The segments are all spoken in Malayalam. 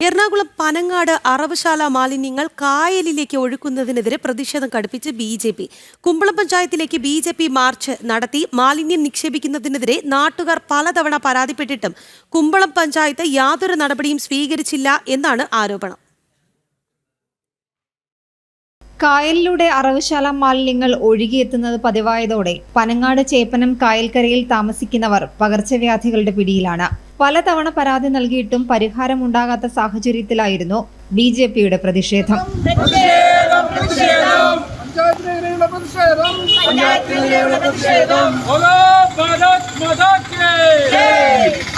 എറണാകുളം പനങ്ങാട് അറവുശാല മാലിന്യങ്ങൾ കായലിലേക്ക് ഒഴുക്കുന്നതിനെതിരെ പ്രതിഷേധം കടുപ്പിച്ച് ബി ജെ പി. കുമ്പളം പഞ്ചായത്തിലേക്ക് ബി ജെ പി മാർച്ച് നടത്തി മാലിന്യം നിക്ഷേപിക്കുന്നതിനെതിരെ നാട്ടുകാർ പലതവണ പരാതിപ്പെട്ടിട്ടും കുമ്പളം പഞ്ചായത്ത് യാതൊരു നടപടിയും സ്വീകരിച്ചില്ല എന്നാണ് ആരോപണം. കായലിലൂടെ അറവുശാല മാലിന്യങ്ങൾ ഒഴുകിയെത്തുന്നത് പതിവായതോടെ പനങ്ങാട് ചേപ്പനം കായൽക്കരയിൽ താമസിക്കുന്നവർ പകർച്ചവ്യാധികളുടെ പിടിയിലാണ്. പലതവണ പരാതി നൽകിയിട്ടും പരിഹാരം ഉണ്ടാകാത്ത സാഹചര്യത്തിലായിരുന്നു ബി ജെ പിയുടെ പ്രതിഷേധം.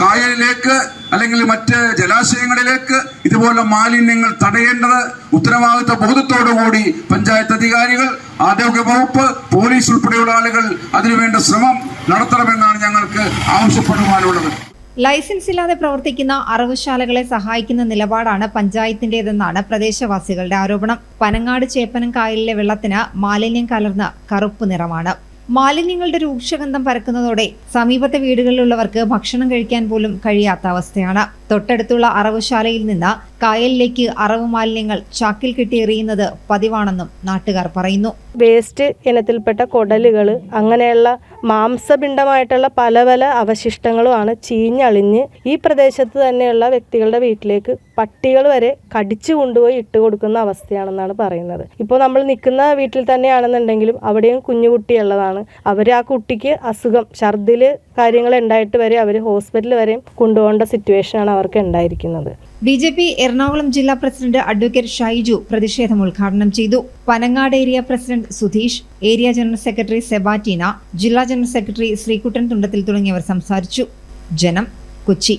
കായലിലേക്ക് അല്ലെങ്കിൽ മറ്റ് ജലാശയങ്ങളിലേക്ക് ഇതുപോലെ മാലിന്യങ്ങൾ തടയേണ്ടത് ഉത്തരവാദിത്വ ബോധത്തോടുകൂടി പഞ്ചായത്ത് അധികാരികൾ ആരോഗ്യ വകുപ്പ് പോലീസ് ഉൾപ്പെടെയുള്ള ആളുകൾ അതിനുവേണ്ട ശ്രമം നടത്തണമെന്നാണ് ഞങ്ങൾക്ക് ആവശ്യപ്പെടുവാനുള്ളത്. ലൈസൻസ് ഇല്ലാതെ പ്രവർത്തിക്കുന്ന അറവുശാലകളെ സഹായിക്കുന്ന നിലപാടാണ് പഞ്ചായത്തിന്റേതെന്നാണ് പ്രദേശവാസികളുടെ ആരോപണം. പനങ്ങാട് ചേപ്പനം കായലിലെ വെള്ളത്തിന് മാലിന്യം കലർന്ന കറുപ്പ് നിറമാണ്. മാലിന്യങ്ങളുടെ രൂക്ഷഗന്ധം പരക്കുന്നതോടെ സമീപത്തെ വീടുകളിലുള്ളവർക്ക് ഭക്ഷണം കഴിക്കാൻ പോലും കഴിയാത്ത അവസ്ഥയാണ്. തൊട്ടടുത്തുള്ള അറവുശാലയിൽ നിന്ന് കായലിലേക്ക് അറവ് മാലിന്യങ്ങൾ ചാക്കിൽ കെട്ടി എറിയുന്നത് പതിവാണെന്നും നാട്ടുകാർ പറയുന്നു. വേസ്റ്റ് ഇനത്തിൽപ്പെട്ട കൊടലുകൾ അങ്ങനെയുള്ള മാംസപിണ്ഡമായിട്ടുള്ള പല പല അവശിഷ്ടങ്ങളുമാണ് ചീഞ്ഞളിഞ്ഞ് ഈ പ്രദേശത്ത് തന്നെയുള്ള വ്യക്തികളുടെ വീട്ടിലേക്ക് പട്ടികൾ വരെ കടിച്ചു കൊണ്ടുപോയി ഇട്ട് കൊടുക്കുന്ന അവസ്ഥയാണെന്നാണ് പറയുന്നത്. ഇപ്പോൾ നമ്മൾ നിൽക്കുന്ന വീട്ടിൽ തന്നെയാണെന്നുണ്ടെങ്കിലും അവിടെയും കുഞ്ഞുകുട്ടിയുള്ളതാണ് അവർ ആ കുട്ടിക്ക് അസുഖം ഛർദിൽ കാര്യങ്ങൾ ഉണ്ടായിട്ട് വരെ അവർ ഹോസ്പിറ്റൽ വരെയും കൊണ്ടുപോകേണ്ട സിറ്റുവേഷനാണ് അവർക്ക് ഉണ്ടായിരിക്കുന്നത്. ബി ജെ പി എറണാകുളം ജില്ലാ പ്രസിഡന്റ് അഡ്വക്കേറ്റ് ഷൈജു പ്രതിഷേധം ഉദ്ഘാടനം ചെയ്തു. Panangad area president Sudheesh area general secretary Sebatina ജില്ലാ ജനറൽ സെക്രട്ടറി ശ്രീകുട്ടൻ തുണ്ടത്തിൽ തുടങ്ങിയവർ സംസാരിച്ചു. ജനം കൊച്ചി.